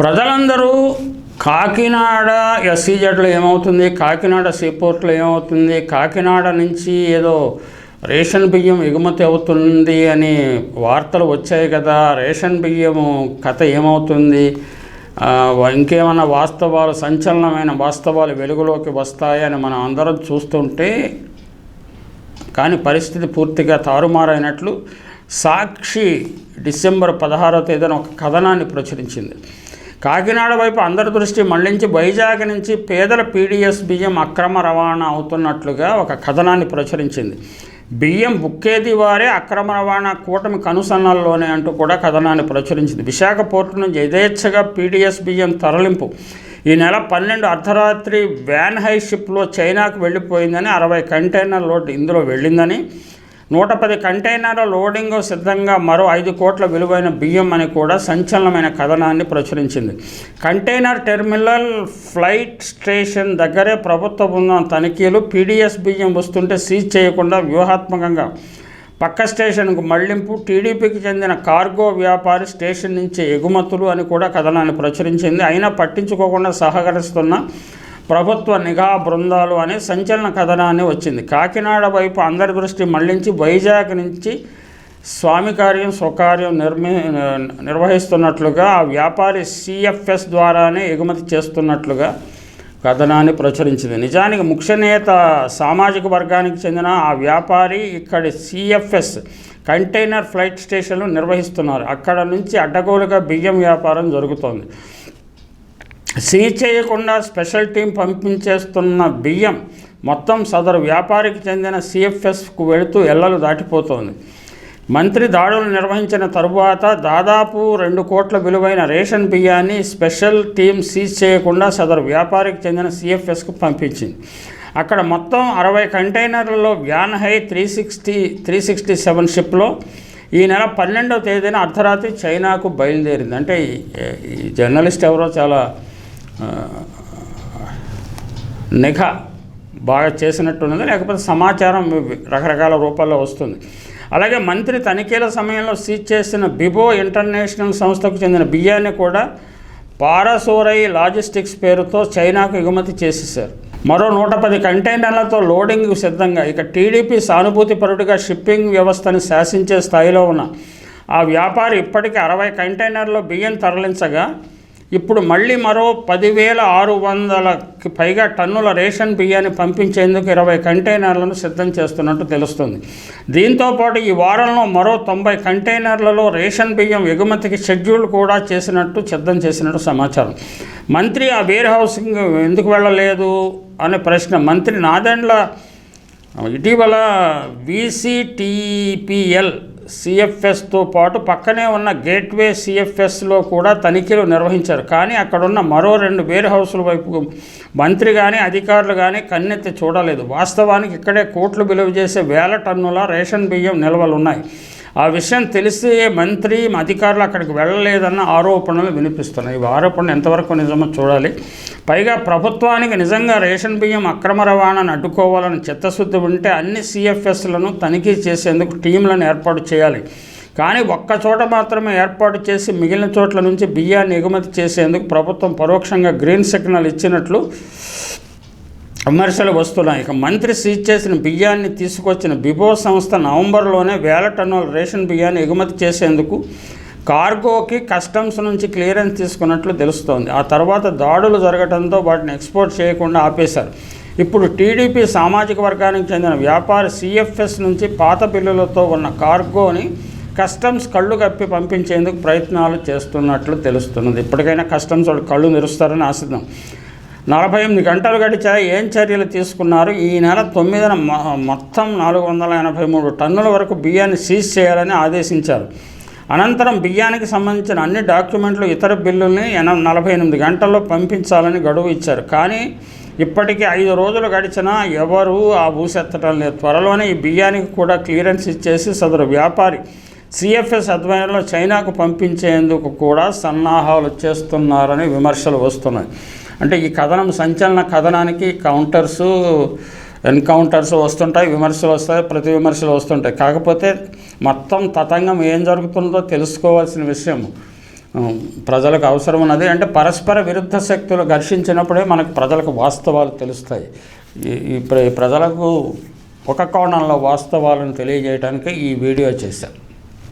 ప్రజలందరూ కాకినాడ ఎస్సీజెడ్లో ఏమవుతుంది? కాకినాడ సీపోర్ట్లో ఏమవుతుంది? కాకినాడ నుంచి ఏదో రేషన్ బియ్యం ఎగుమతి అవుతుంది అని వార్తలు వచ్చాయి కదా. రేషన్ బియ్యం కథ ఏమవుతుంది? ఇంకేమైనా వాస్తవాలు సంచలనమైన వాస్తవాలు వెలుగులోకి వస్తాయని మనం అందరం చూస్తుంటే కానీ పరిస్థితి పూర్తిగా తారుమారైనట్లు సాక్షి డిసెంబర్ పదహారో తేదీన ఒక కథనాన్ని ప్రచురించింది. కాకినాడ వైపు అందరి దృష్టి మళ్ళించి వైజాగ్ నుంచి పేదల పీడిఎస్ బియ్యం అక్రమ రవాణా అవుతున్నట్లుగా ఒక కథనాన్ని ప్రచురించింది. బియ్యం బుక్కేది వారే అక్రమ రవాణా కూటమి కనుసన్నల్లోనే అంటూ కూడా కథనాన్ని ప్రచురించింది. విశాఖ పోర్టు నుంచి యథేచ్ఛగా పీడిఎస్ బియ్యం తరలింపు. ఈ నెల పన్నెండు అర్ధరాత్రి వ్యాన్ హై షిప్లో చైనాకు వెళ్ళిపోయిందని అరవై కంటైనర్ లోటు ఇందులో వెళ్ళిందని నూట పది కంటైనర్ల లోడింగ్ సిద్ధంగా మరో ఐదు కోట్ల విలువైన బియ్యం అని కూడా సంచలనమైన కథనాన్ని ప్రచురించింది. కంటైనర్ టెర్మినల్ ఫ్లైట్ స్టేషన్ దగ్గరే ప్రభుత్వ బృందం తనిఖీలు పీడీఎస్ బియ్యం వస్తుంటే సీజ్ చేయకుండా వ్యూహాత్మకంగా. పక్క స్టేషన్కు మళ్ళింపు టీడీపీకి చెందిన కార్గో వ్యాపారి స్టేషన్ నుంచి ఎగుమతులు అని కూడా కథనాన్ని ప్రచురించింది. అయినా పట్టించుకోకుండా సహకరిస్తున్న ప్రభుత్వ నిఘా బృందాలు అనే సంచలన కథనాన్ని వచ్చింది. కాకినాడ వైపు అందరి దృష్టి మళ్ళించి వైజాగ్ నుంచి స్వామి కార్యం స్వకార్యం నిర్మి నిర్వహిస్తున్నట్లుగా ఆ వ్యాపారి సిఎఫ్ఎస్ ద్వారానే ఎగుమతి చేస్తున్నట్లుగా కథనాన్ని ప్రచురించింది. నిజానికి ముఖ్యనేత సామాజిక వర్గానికి చెందిన ఆ వ్యాపారి ఇక్కడి సిఎఫ్ఎస్ కంటైనర్ ఫ్లైట్ స్టేషన్లు నిర్వహిస్తున్నారు. అక్కడ నుంచి అడ్డగోలుగా బియ్యం వ్యాపారం జరుగుతోంది. సీజ్ చేయకుండా స్పెషల్ టీం పంపించేస్తున్న బియ్యం మొత్తం సదరు వ్యాపారికి చెందిన సిఎఫ్ఎస్కు వెళుతూ ఎల్లలు దాటిపోతోంది. మంత్రి దాడులు నిర్వహించిన తరువాత దాదాపు రెండు కోట్ల విలువైన రేషన్ బియ్యాన్ని స్పెషల్ టీం సీజ్ చేయకుండా సదరు వ్యాపారికి చెందిన సిఎఫ్ఎస్కు పంపించింది. అక్కడ మొత్తం అరవై కంటైనర్లలో Wan Hai three sixty three sixty seven షిప్లో ఈ నెల పన్నెండవ తేదీన అర్ధరాత్రి చైనాకు బయలుదేరింది. అంటే ఈ- జర్నలిస్ట్ ఎవరో చాలా నిఘా బాగా చేసినట్టున్నది లేకపోతే సమాచారం రకరకాల రూపాల్లో వస్తుంది. అలాగే మంత్రి తనిఖీల సమయంలో సీజ్ చేసిన బిబో ఇంటర్నేషనల్ సంస్థకు చెందిన బియ్యాన్ని కూడా పారాసోరై లాజిస్టిక్స్ పేరుతో చైనాకు ఎగుమతి చేసేశారు. మరో నూట పది కంటైనర్లతో లోడింగ్ సిద్ధంగా ఇక టీడీపీ సానుభూతిపరుడిగా షిప్పింగ్ వ్యవస్థను శాసించే స్థాయిలో ఉన్న ఆ వ్యాపారి ఇప్పటికీ అరవై కంటైనర్లో బియ్యం తరలించగా ఇప్పుడు మళ్ళీ మరో పదివేల ఆరు వందలకి పైగా టన్నుల రేషన్ బియ్యాన్ని పంపించేందుకు ఇరవై కంటైనర్లను సిద్ధం చేస్తున్నట్టు తెలుస్తుంది. దీంతో పాటు ఈ వారంలో మరో తొంభై కంటైనర్లలో రేషన్ బియ్యం ఎగుమతికి షెడ్యూల్ కూడా చేసినట్టు సిద్ధం చేసినట్టు సమాచారం. మంత్రి ఆ వేర్ హౌసింగ్ ఎందుకు వెళ్ళలేదు? అనే ప్రశ్న మంత్రి నాదెండ్ల ఇటీవల వీసీటీపీఎల్ సిఎఫ్ఎస్తో పాటు పక్కనే ఉన్న గేట్వే సిఎఫ్ఎస్లో కూడా తనిఖీలు నిర్వహించారు. కానీ అక్కడున్న మరో రెండు వేర్ హౌస్ల వైపు మంత్రి కానీ అధికారులు కానీ కన్నెత్తి చూడలేదు. వాస్తవానికి ఇక్కడే కోట్లు విలువ చేసే వేల టన్నుల రేషన్ బియ్యం నిల్వలు ఉన్నాయి ఆ విషయం తెలిసి మంత్రి అధికారులు అక్కడికి వెళ్ళలేదన్న ఆరోపణలు వినిపిస్తున్నాయి. ఈ ఆరోపణలు ఎంతవరకు నిజమో చూడాలి. పైగా ప్రభుత్వానికి నిజంగా రేషన్ బియ్యం అక్రమ రవాణాను అడ్డుకోవాలని చిత్తశుద్ధి ఉంటే అన్ని సిఎఫ్ఎస్లను తనిఖీ చేసేందుకు టీంలను ఏర్పాటు చేయాలి. కానీ ఒక్క చోట మాత్రమే ఏర్పాటు చేసి మిగిలిన చోట్ల నుంచి బియ్యాన్ని ఎగుమతి చేసేందుకు ప్రభుత్వం పరోక్షంగా గ్రీన్ సిగ్నల్ ఇచ్చినట్లు విమర్శలు వస్తున్నాయి ఇక మంత్రి సీజ్ చేసిన బియ్యాన్ని తీసుకొచ్చిన బిబో సంస్థ నవంబర్లోనే వేల టన్నుల రేషన్ బియ్యాన్ని ఎగుమతి చేసేందుకు కార్గోకి కస్టమ్స్ నుంచి క్లియరెన్స్ తీసుకున్నట్లు తెలుస్తోంది. ఆ తర్వాత దాడులు జరగడంతో వాటిని ఎక్స్పోర్ట్ చేయకుండా ఆపేశారు. ఇప్పుడు టీడీపీ సామాజిక వర్గానికి చెందిన వ్యాపారి సిఎఫ్ఎస్ నుంచి పాత బిల్లులతో ఉన్న కార్గోని కస్టమ్స్ కళ్ళు కప్పి పంపించేందుకు ప్రయత్నాలు చేస్తున్నట్లు తెలుస్తున్నది. ఇప్పటికైనా కస్టమ్స్ వాళ్ళు కళ్ళు తెరుస్తారని ఆశిద్దాం. నలభై ఎనిమిది గంటలు గడిచా ఏం చర్యలు తీసుకున్నారు? ఈ నెల తొమ్మిదిన మొత్తం నాలుగు వందల ఎనభై మూడు టన్నుల వరకు బియ్యాన్ని సీజ్ చేయాలని ఆదేశించారు. అనంతరం బియ్యానికి సంబంధించిన అన్ని డాక్యుమెంట్లు ఇతర బిల్లుల్ని ఎన నలభై ఎనిమిది గంటల్లో పంపించాలని గడువు ఇచ్చారు. కానీ ఇప్పటికీ ఐదు రోజులు గడిచినా ఎవరూ ఆ ఊసెత్తడం లేదు. త్వరలోనే ఈ బియ్యానికి కూడా క్లియరెన్స్ ఇచ్చేసి సదరు వ్యాపారి సిఎఫ్ఎస్ ఆధ్వర్యంలో చైనాకు పంపించేందుకు కూడా సన్నాహాలు చేస్తున్నారని విమర్శలు వస్తున్నాయి. అంటే ఈ కథనం సంచలన కథనానికి కౌంటర్సు ఎన్కౌంటర్స్ వస్తుంటాయి విమర్శలు వస్తాయి ప్రతి విమర్శలు వస్తుంటాయి. కాకపోతే మొత్తం తతంగం ఏం జరుగుతుందో తెలుసుకోవాల్సిన విషయం. ప్రజలకు అవసరం ఉన్నది. అంటే పరస్పర విరుద్ధ శక్తులు ఘర్షించినప్పుడే మనకు ప్రజలకు వాస్తవాలు తెలుస్తాయి. ఈ- ప్రజలకు ఒక కోణంలో వాస్తవాలను తెలియజేయడానికి ఈ వీడియో చేశాను